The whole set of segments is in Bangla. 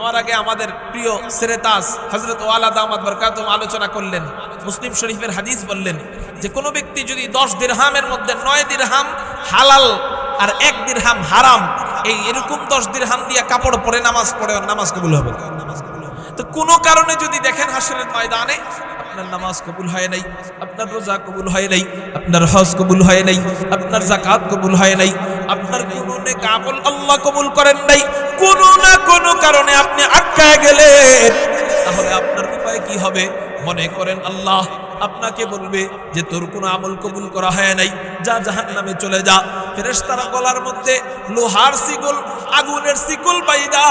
আমার আগে আমাদের প্রিয় সেরেতাস হজরত ওয়ালা দামাদ বরকাতুম আলোচনা করলেন। মুসলিম শরীফের হাদিস বললেন যে, কোনো ব্যক্তি যদি দশ দিরহামের মধ্যে নয় দিরহাম হালাল আর এক দিরহাম হারাম, এই এরকম দশ দিরহাম দিয়ে কাপড় পরে নামাজ পড়ে, নামাজ কবুল হবে। তো কোনো কারণে যদি দেখেন হাসরের ময়দানে, আপনার নামাজ কবুল হয় নাই, আপনার রোজা কবুল হয় নাই, আপনার হজ কবুল হয় নাই, আপনার জাকাত কবুল হয় নাই, আপনার কোনো নেক আমল আল্লাহ কবুল করেন নাই কোনো না কোনো কারণে আপনি আটকায় গেলেন। তাহলে আপনার উপায় কি হবে? মনে করেন আল্লাহ আপনাকে বলবে যে, তোর কোনো আমল কবুল করা হয় নাই। যা জাহান নামে চলে যা। ফেরেশতারা গলার মধ্যে লোহার শিকল, আগুনের শিকল বাইদা।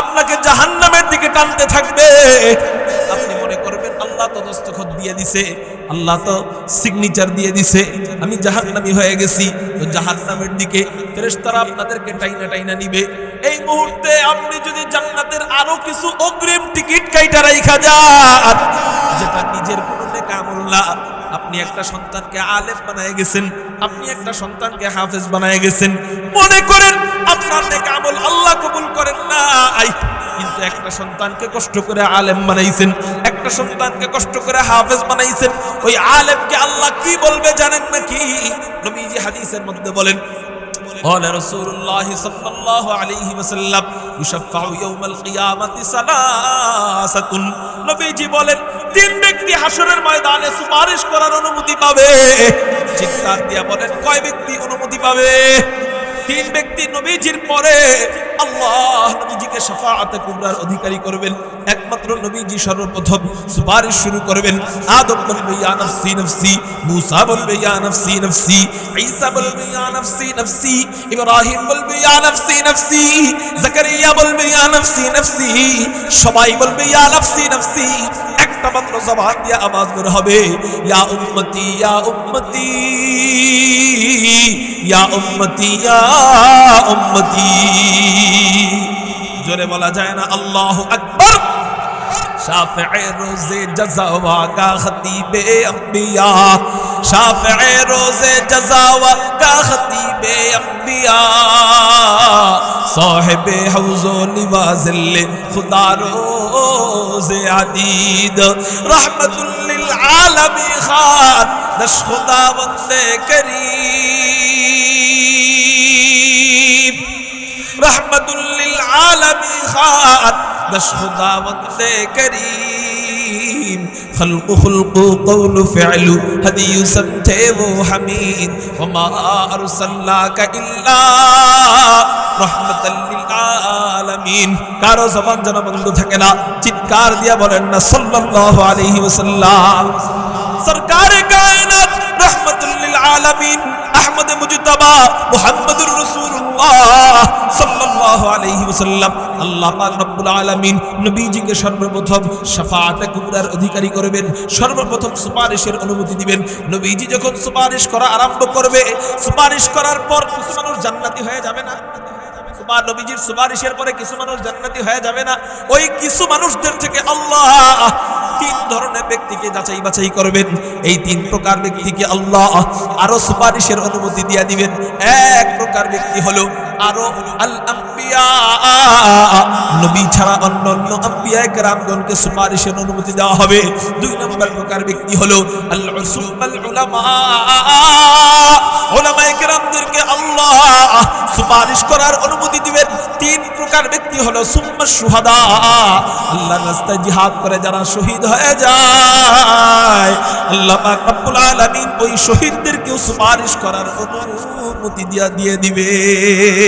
আপনাকে জাহান নামের দিকে টানতে থাকবে। আপনি মনে করবেন আল্লাহ তো দস্তখত দিয়ে দিছে। আল্লাহ তো সিগনেচার দিয়ে দিছে, আমি জাহান্নামী হয়ে গেছি। তো জাহান্নামের দিকে ফেরেশতারা আপনাদেরকে টাইনা টাইনা নিবে। এই মুহূর্তে আপনি যদি জান্নাতের আরও কিছু অগ্রিম টিকিট কাইটা রাইখা যান, যেটা নিজের কোনো নেক আমল না আপনি একটা সন্তানকে আলেম বানায় গেছেন, আপনি একটা সন্তানকে হাফেজ বানায় গেছেন। মনে করেন, আপনার আমল আল্লাহ কবুল করেন নাই। কিন্তু একটা সন্তানকে কষ্ট করে আলেম বানাইছেন একটা সন্তানকে কষ্ট করে হাফেজ বানাইছেন ওই আলেমকে আল্লাহ কি বলবে জানেন নাকি নবীজি হাদিসের মধ্যে বলেন قال رسول الله صلى الله عليه وسلم يشفع يوم القيامة ثلاثة নবীজি বলেন তিন ব্যক্তি হাসরের ময়দানে সুপারিশ করার অনুমতি পাবে চিৎকার দিয়া বলেন কয় ব্যক্তি অনুমতি পাবে তিন ব্যক্তি নবীজির পরে আল্লাহ নবীজিকে শাফাআতে কুবরার অধিকারী করবেন। একমাত্র নবীজি সর্বপ্রথম সুপারিশ শুরু করবেন। আদম বলবে, ইয়া নফসি নফসি। মুসা বলবে, ইয়া নফসি নফসি। ঈসা বলবে, ইয়া নফসি নফসি। ইব্রাহিম বলবে, ইয়া নফসি নফসি। জাকারিয়া বলবে, ইয়া নফসি নফসি। সবাই বলবে, ইয়া নফসি নফসি। একটা মাত্র জবান দিয়ে আওয়াজ বের হবে ইয়া উম্মতি ইয়া উম্মতি ইয়া উম্মতি ইয়া উম্মতি জোরে বলা যায় না আল্লাহু আকবার شافع روز جزاوا کا خطیب انبیاء شافع روز جزاوا کا خطیب انبیاء صاحب حوض و نوازل خدا روز عدید رحمت للعالمی خان دش خدا وند کریم رحمت للعالمی خان دش خدا وقت کریم خلق خلق قول فعل هدي سمت وہ حمید وما ارسلناك الا رحمت للعالمین কারো জবান যেন বন্ধ থাকে না চিৎকার দিয়া বলেন না সাল্লাল্লাহু আলাইহি ওয়াসাল্লাম সরকার কায়নাত রহমাতুল লিল আলামিন আহমদ মুজতবা মুহাম্মদুর রাসূলুল্লাহ সাল্লাল্লাহু আলাইহি ওয়াসাল্লাম। আল্লাহ পাক রব্বুল আলামিন নবীজিকে সর্বপ্রথম শাফাআতে কুবরার অধিকারী করবেন, সর্বপ্রথম সুপারিশের অনুমতি দিবেন। নবীজি যখন সুপারিশ করা আরম্ভ করবে, সুপারিশ করার পর কিছু মানুষ জান্নাতি হয়ে যাবে না? সুপার নবীজির সুপারিশের পরে কিছু মানুষ জান্নাতি হয়ে যাবে না। ওই কিছু মানুষদের থেকে আল্লাহ তিন ধরনের ব্যক্তিকে যাচাই বাছাই করবেন। এই তিন প্রকার ব্যক্তিকে আল্লাহ আরও সুপারিশের অনুমতি দিয়ে দিবেন। এক প্রকার ব্যক্তি হলো আরও আল আম্বিয়া নবী ছাড়া অন্য অন্য আম্বিয়া কেরামগণকে সুপারিশের অনুমতি দেওয়া হবে। দুই নম্বর প্রকার ব্যক্তি হলো আল আল উলামা ওলামায়ে কেরামদেরকে আল্লাহ সুপারিশ করার অনুমতি দিবেন। তিন প্রকার ব্যক্তি হলো সুম্মা সুহাদা। আল্লাহর রাস্তায় জিহাদ করে যারা শহীদ হয়ে যায়, আল্লাহ পাক রব্বুল ওই শহীদদেরকেও সুপারিশ করার অনুমতি দিয়া দিয়ে দিবেন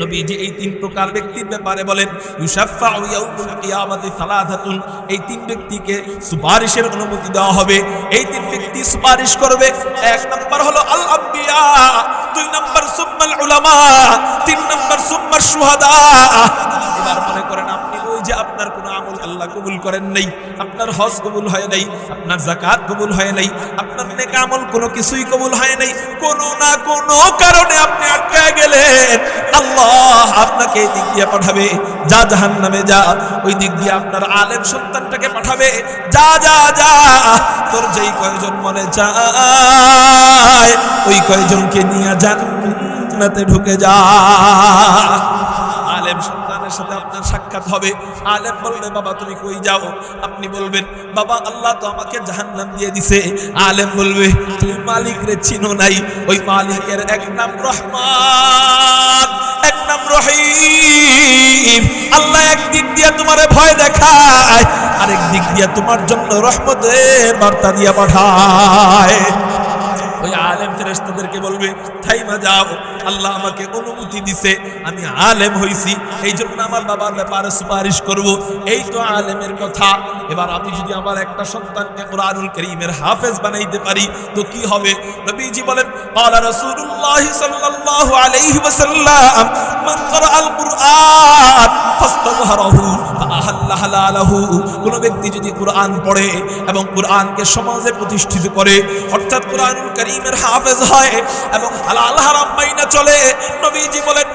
নবীজি এই তিন প্রকার ব্যক্তির ব্যাপারে বলেন ইউসাফা ইয়াউমুল কিয়ামাতি সালাসাতুন। এই তিন ব্যক্তিকে সুপারিশের অনুমতি দেওয়া হবে। এই তিন ব্যক্তি সুপারিশ করবে, এক নম্বর হলো আল আম্বিয়া, দুই নম্বর সুম্মাল উলামা, তিন নম্বর সুম্মার সুহাদা এবার মনে করেন আপনি যে আপনার কোনো আমল আল্লাহ কবুল করেন নাই, আপনার হজ কবুল হয় নাই, আপনার জাকাত কবুল হয় নাই, আপনার নেক আমল কোনো কিছুই কবুল হয় নাই, কোনো না কোনো কারণে আপনি আটকায় গেলেন। আল্লাহ আপনাকে এই দিক দিয়ে পাঠাবে, যা জাহান নামে যা, ওই দিক দিয়ে আপনার আলেম সন্তানটাকে পাঠাবে, যা যা যা, তোর যেই কয়জন মনে চায়, ওই কয়জনকে নিয়ে জান্নাতে ঢুকে যা। আলেম সন্তানের আলেমের সাথে আপনার সাক্ষাৎ হবে। আলেম বলবে, বাবা, তুমি কই যাও? আপনি বলবেন, বাবা, আল্লাহ তো আমাকে জাহান্নাম দিয়ে দিছে। আলেম বলবে, তুমি মালিক রে, চিনো নাই। ওই মালিকের এক নাম রহমান, এক নাম রহিম। আল্লাহ একদিক দিয়ে তোমারে ভয় দেখায়, আরেক দিক দিয়ে তোমার জন্য রহমতের বার্তা দিয়ে পাঠায়। আলেম ফেরেস্তাদেরকে বলবে থাইমা যাও আল্লাহ আমাকে অনুমতি দিছে আমি আলেম হইছি এই জন্য আমার বাবার ব্যাপারে সুপারিশ করব এই তো আলেমের কথা এবার আমি যদি আমার একটা সন্তানকে কোরআনুল করিমের হাফেজ বানাইতে পারি তো কি হবে নবীজি বলেন قال رسول الله صلى الله عليه وسلم من قرأ القرآن فاستظهره কোন ব্যক্তি যদি কোরআন পড়ে এবং কোরআনকে সমাজে প্রতিষ্ঠিত করে, অর্থাৎ কোরআন করিমের হাফেজ হয় এবং হালাল হারাম মাইনা চলে, নবীজি বলেন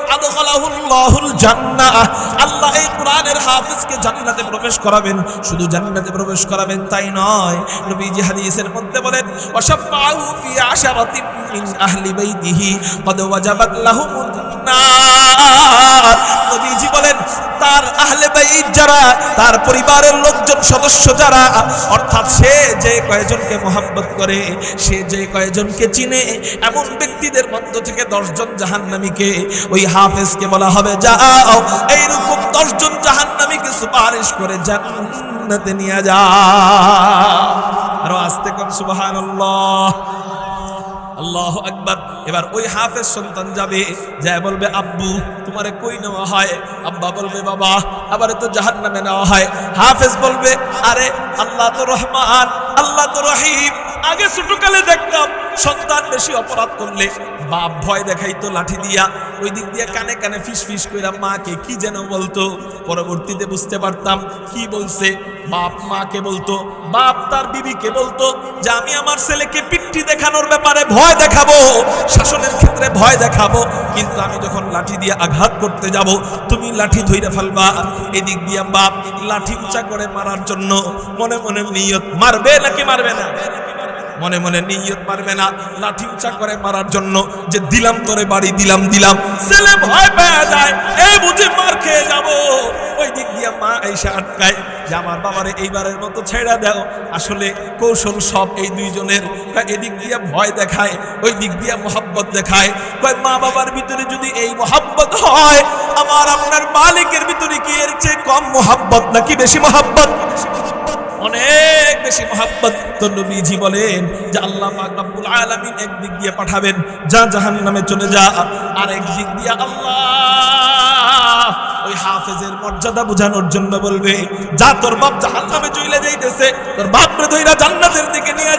তার আহলে যারা, তার পরিবারের লোকজন সদস্য যারা, অর্থাৎ সে যে কয়েকজনকে মোহাব্বত করে, সে যে কয়েকজনকে চিনে, এমন ব্যক্তিদের মধ্য থেকে দশজন জাহান্নামীকে ওই হাফেজকে বলা হবে, যাও, এইরকম দশজন জাহান্নামীকে সুপারিশ করে জান্নাতে নিয়ে যা আরও আস্তে কম, সুবহানাল্লাহ। আল্লাহ আকবার। এবার ওই হাফেজ সন্তান যাবে যা বলবে, আব্বু, তোমারে কই নেওয়া হয়? আব্বা বলবে, বাবা আবার তো জাহান নামে নেওয়া হয়। হাফেজ বলবে, আরে, আল্লাহ তো রহমান, আল্লাহ তো রহিম। আগে ছোটকালে দেখতাম, সন্তান বেশি অপরাধ করলে বাপ ভয় দেখাইতো লাঠি দিয়া। ওই দিক দিয়ে কানে কানে ফিস ফিস কইরা মাকে কি যেন বলতো, পরবর্তীতে বুঝতে পারতাম কি বলছে। বাপ মাকে বলতো, বাপ তার বিবিকে বলতো যে আমি আমার ছেলেকে পিট্টি দেখানোর ব্যাপারে ভয় দেখাবো, শাসনের ক্ষেত্রে ভয় দেখাবো। কিন্তু আমি যখন লাঠি দিয়ে আঘাত করতে যাব, তুমি লাঠি ধইরা ফেলবা। এদিক দিয়ে বাপ লাঠি উঁচা করে মারার জন্য মনে মনে নিয়ত, মারবে নাকি মারবে না? মনে মনে নিয়ত পারবে না, লাঠি উঁচা করে মারার জন্য যে দিলাম তোরে বাড়ি, দিলাম দিলাম। ছেলে ভয় পেয়ে যায়, এ বুঝি মার খেয়ে যাব। ওই দিক দিয়ে মা এসে আটকায়, যে আমার বাবারে এইবারের মতো ছেড়া দাও। আসলে কৌশল সব এই দুইজনের। এদিক দিয়ে ভয় দেখায়, ওই দিক দিয়ে মোহাব্বত দেখায়। কয় মা বাবার ভিতরে যদি এই মোহাব্বত হয়, আমার আপনার মালিকের ভিতরে কি এর চেয়ে কম মোহাব্বত নাকি বেশি মোহাব্বত? অনেক বেশি মহাব্বত তো নবীজি বলেন যে আল্লাহ পাক রব্বুল আলামিন একদিক দিয়ে পাঠাবেন, যা জাহান্নামে চলে যা। আর একদিক দিয়ে আল্লাহ ওই হাফেজের মর্যাদা বোঝানোর জন্য বলবে, যা তোর বাপ জাহান্নামে চলে যাইতেছে, তোর বাপরে ধইরা জান্নাতের দিকে নিয়ে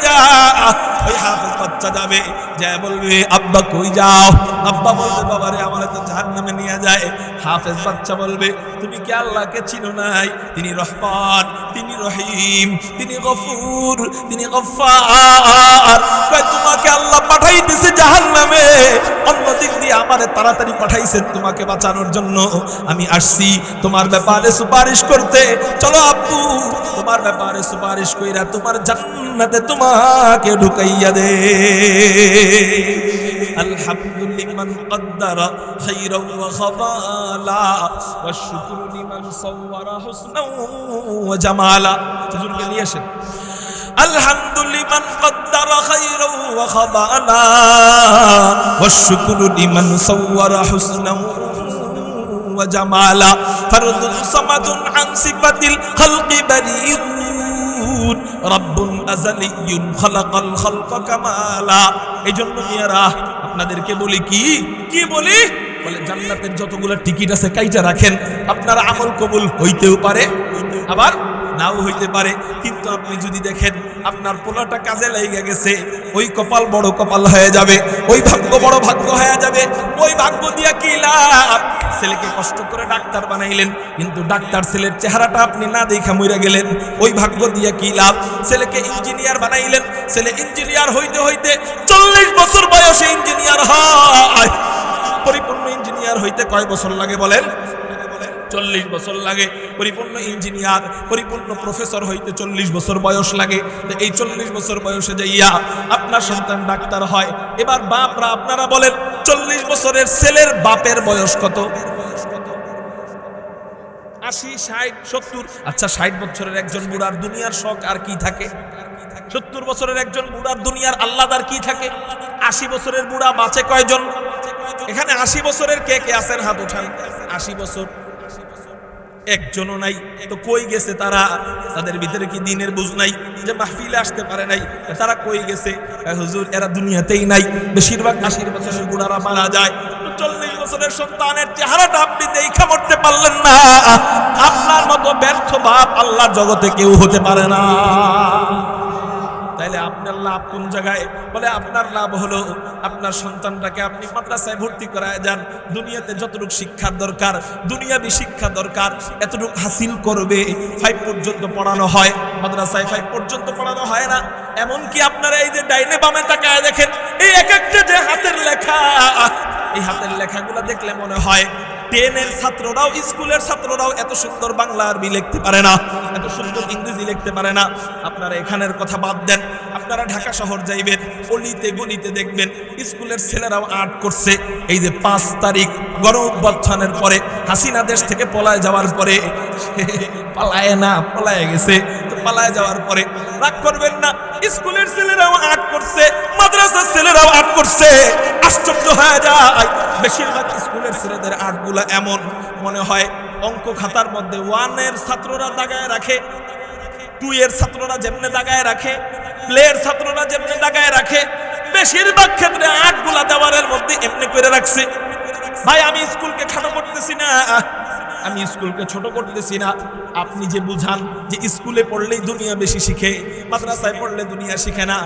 তাড়াতাড়ি পাঠাইছেন তোমাকে বাঁচানোর জন্য। আমি আসছি, তোমার ব্যাপারে সুপারিশ করতে। চলো আব্বু, তোমার ব্যাপারে সুপারিশ কইরা তোমার জান্নাতে তোমাকে ঢুকাইয়া দে الحمد لمن قدر خيرا وخبالا والشكر لمن صور حسنا وجمالا تزول ليشن الحمد لمن قدر خيرا وخبالا والشكر لمن صور حسنا وجمالا فرد صمد عن صفة الخلق بريء রব্বুন আজালিয়ুন খালাকাল খালকা কামালা। মেয়েরা, আপনাদেরকে বলি কি? কি বলি? বলে, জান্নাতের যতগুলো টিকিট আছে কাইটা রাখেন। আপনার আমল কবুল হইতেও পারে, আবার নাও হইতে পারে। কিন্তু আপনি যদি দেখেন, আপনার পোলাটা কাজে লেগে গেছে ওই কপাল বড় কপাল হয়ে যাবে, ওই ভাগ্য বড় ভাগ্য হয়ে যাবে। ওই ভাগ্য দিয়া কি লাভ? ছেলেকে কষ্ট করে ডাক্তার বানাইলেন, কিন্তু ডাক্তার ছেলের চেহারাটা আপনি না দেখা মইরা গেলেন, ওই ভাগ্য দিয়া কি লাভ? ছেলেকে ইঞ্জিনিয়ার বানাইলেন, ছেলে ইঞ্জিনিয়ার হইতে হইতে চল্লিশ বছর বয়সে ইঞ্জিনিয়ার হয়। পরিপূর্ণ ইঞ্জিনিয়ার হইতে কয় বছর লাগে বলেন? চল্লিশ বছর লাগে, পরিপূর্ণ ইঞ্জিনিয়ার, পরিপূর্ণ প্রফেসর হইতে চল্লিশ বছর বয়স লাগে। এই চল্লিশ বছর বয়সে যাইয়া আপনার সন্তান ডাক্তার হয়। এবার বাপরা আপনারা বলেন, চল্লিশ বছরের ছেলের বাপের বয়স কত? আশি, ষাট, সত্তর। আচ্ছা ষাট বছরের একজন বুড়ার দুনিয়ার শখ আর কি থাকে? সত্তর বছরের একজন বুড়ার দুনিয়ার আল্লাহ আর কি থাকে? আশি বছরের বুড়া বাঁচে কয়জন? এখানে আশি বছরের কে কে আছেন? হাত উঠান। আশি বছর। একজনও নাই। তো কই গেছে তারা? তাদের ভিতরে কি দিনের বুঝ নাই যে মাহফিলে আসতে পারে নাই? তারা কই গেছে? হুজুর, এরা দুনিয়াতেই নাই। বেশিরভাগ আশির বছরের গুড়ারা মারা যায়। চল্লিশ বছরের সন্তানের চেহারাটা আপনি পারলেন না। আপনার মতো ব্যর্থ বাপ আল্লাহর জগতে কেউ হতে পারে না। তাইলে আপনার লাভ কোন জায়গায়? বলে, আপনার লাভ হলো আপনার সন্তানটাকে আপনি মাদ্রাসায় ভর্তি করায় যান দুনিয়াতে যতটুকু শিক্ষার দরকার, দুনিয়াবি শিক্ষা দরকার, এতটুকু হাসিল করবে ফাইভ পর্যন্ত পড়ানো হয়। মাদ্রাসায় ফাইভ পর্যন্ত পড়ানো হয় না। এমনকি আপনারা এই যে ডাইনে বামে তাকায় দেখেন, এই এক একটা যে হাতের লেখা, এই হাতের লেখাগুলো দেখলে মনে হয় টেনের ছাত্ররাও, স্কুলের ছাত্ররাও এত সুন্দর বাংলা আরবি লিখতে পারে না, এত সুন্দর ইংরেজি লিখতে পারে না। আপনারা এখানের কথা বাদ দেন, আপনারা ঢাকা শহর যাইবেন, অলিতে গলিতে দেখবেন, স্কুলের ছেলেরাও আর্ট করছে। এই যে পাঁচ তারিখ গণঅভ্যুত্থানের পরে, হাসিনা দেশ থেকে পলায় যাওয়ার পরে, পালায় না, পলায় গেছে। পালায় যাওয়ার পরে রাগ করবেন না। স্কুলের ছেলেরাও আর্ট করছে, মাদ্রাসার ছেলেরাও আর্ট করছে। আশ্চর্য হয়ে যায়। বেশিরভাগ স্কুলের ছেলেদের আর্টগুলো এমন। মনে হয় অঙ্ক খাতার মধ্যে ওয়ানের ছাত্ররা দাগায় রাখে টু এর ছাত্ররা যেমনে দাগায় রাখে, প্লেয়ের ছাত্ররা যেমনে দাগায় রাখে। বেশিরভাগ ক্ষেত্রে আর্টগুলা দেওয়ারের মধ্যে এমনি করে রাখছে। ভাই, আমি স্কুলকে খাটো করতেছি না। আমি স্কুলকে ছোট করতেছি না। আপনি যে বুঝান যে স্কুলে পড়লেই দুনিয়া বেশি শিখে, মাদ্রাসায় পড়লে দুনিয়া শিখে না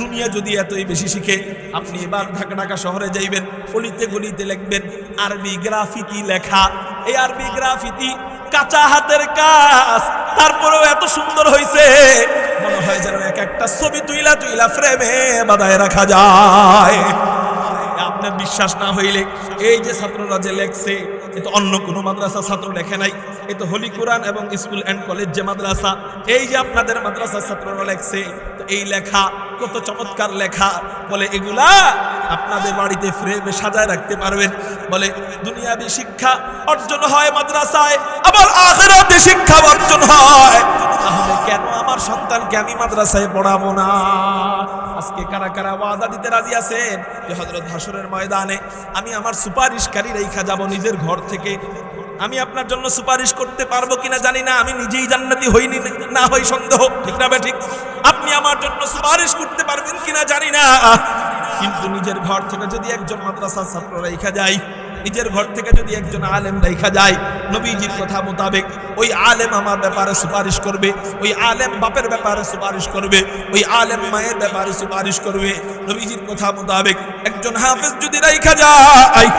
দুনিয়া যদি এতই বেশি শিখে, আপনি এবার ঢাকা ঢাকা শহরে যাইবেন গলিতে গলিতে লিখবেন, আরবি গ্রাফিতি লেখা। এই আরবি গ্রাফিতি কাঁচা হাতের কাজ, তারপরেও এত সুন্দর হয়েছে মনে হয় যেন এক একটা ছবি তুইলা তুইলা ফ্রেমে বাদায় রাখা যায়। আপনার বিশ্বাস না হইলে এই যে ছাত্ররা যে লেখছে, এ তো অন্য কোনো মাদ্রাসা ছাত্র লেখে নাই। এ তো হলি কোরআন এবং স্কুল অ্যান্ড কলেজ যে মাদ্রাসা, এই যে আপনাদের মাদ্রাসার ছাত্ররা লেখছে, তো এই লেখা কত চমৎকার লেখা। বলে, এগুলা আপনাদের বাড়িতে ফ্রেমে সাজায় রাখতে পারবেন। বলে, দুনিয়াবি শিক্ষা অর্জন হয় মাদ্রাসায়, আবার আখেরাতে শিক্ষা অর্জন হয়। সন্তানকে আমি মাদ্রাসায় পড়াবো না। আজকে কারা কারা ওয়াদা দিতে রাজি আছেন? যে হজরত হাসরের ময়দানে। আমি আমার সুপারিশকারী রেখা যাব নিজের ঘর থেকে। আমি আপনার জন্য সুপারিশ করতে পারব কিনা জানি না, আমি নিজেই জান্নাতি হইনি, না হই সন্দেহ, ঠিক না ঠিক আপনি আমার জন্য সুপারিশ করতে পারবেন কিনা জানি না। কিন্তু নিজের ঘর থেকে যদি একজন মাদ্রাসার ছাত্র রেখা যায়, নিজের ঘর থেকে যদি একজন আলেম রেখা যায়, নবীজির কথা মোতাবেক ওই আলেম আমার ব্যাপারে সুপারিশ করবে, ওই আলেম বাপের ব্যাপারে সুপারিশ করবে, ওই আলেম মায়ের ব্যাপারে সুপারিশ করবে। নবীজির কথা মোতাবেক একজন হাফেজ যদি রেখা যায়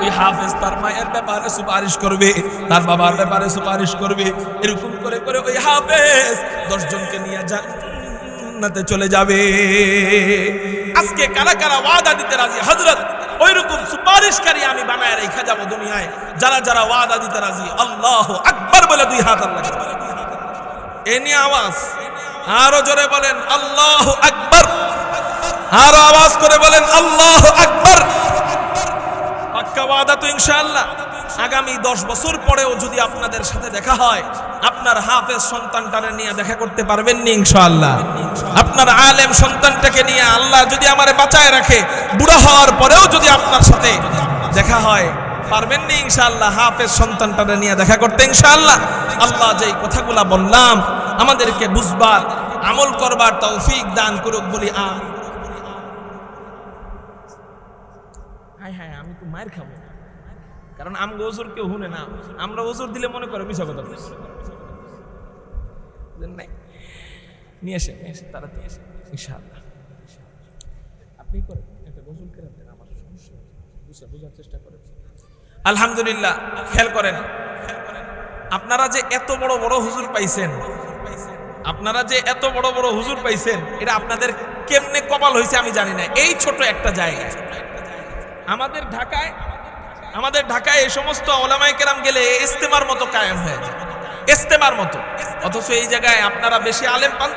ওই হাফেজ, তার মায়ের ব্যাপারে সুপারিশ করবে, তার বাবার ব্যাপারে সুপারিশ করবে, এরকম করে করে ওই হাফেজ দশজনকে নিয়ে জান্নাতে চলে যাবে। আজকে কারা কারা ওয়াদা দিতে রাজি? হযরত, ওইরকম সুপারিশকারী আমি বানায় রেখে যাব দুনিয়ায়। যারা যারা ওয়াদা দিতে রাজি, আল্লাহ আকবার বলে দুই হাত আল্লাহ এ নিয়ে আওয়াজ। আরও জোরে বলেন, আল্লাহ আকবার। আরও আওয়াজ করে বলেন, আল্লাহ আকবার। পাক্কা ওয়াদা তো ইনশাআল্লাহ। আগামী দশ বছর পরেও যদি আপনাদের সাথে দেখা হয়, আপনার হাফেজ সন্তানটারে নিয়ে দেখা করতে পারবেন নি ইনশাআল্লাহ। আপনার আলেম সন্তানটাকে নিয়ে আল্লাহ যদি বাঁচায় রাখে, বুড়া হওয়ার পরেও যদি আপনার সাথে দেখা হয়, পারবেন নি ইনশাআল্লাহ হাফেজ সন্তানটারে নিয়ে দেখা করতে ইনশাআল্লাহ। আল্লাহ যেই কথাগুলা বললাম, আমাদেরকে বুঝবার, আমল করবার তৌফিক দান করুক বলি তো মায়ের খাব। কারণ আম ওজোর কেউ হুনে না। আমরা ওজোর দিলে মনে করে মিশা কথা নিয়ে আসে নিয়ে আসে তারা নিয়ে আসে ইনশাআল্লাহ। আপনি করেন, একটা গজল কেরাম দেন, আমার সমস্যা বুঝা বোঝার চেষ্টা করেন। আলহামদুলিল্লাহ, খেয়াল করেন। আপনারা যে এত বড় বড় হুজুর পাইছেন, আপনারা যে এত বড় বড় হুজুর পাইছেন, এটা আপনাদের কেমনে কপাল হয়েছে আমি জানি না। এই ছোট একটা জায়গায় আমাদের ঢাকায় আমাদের ঢাকায় এই সমস্ত ওলামাই কেরাম গেলে ইস্তেমার মতো কায়েম হয়ে যায়। ইস্তেমার মতো। অথচ এই জায়গায় আপনারা বেশি আলেম পান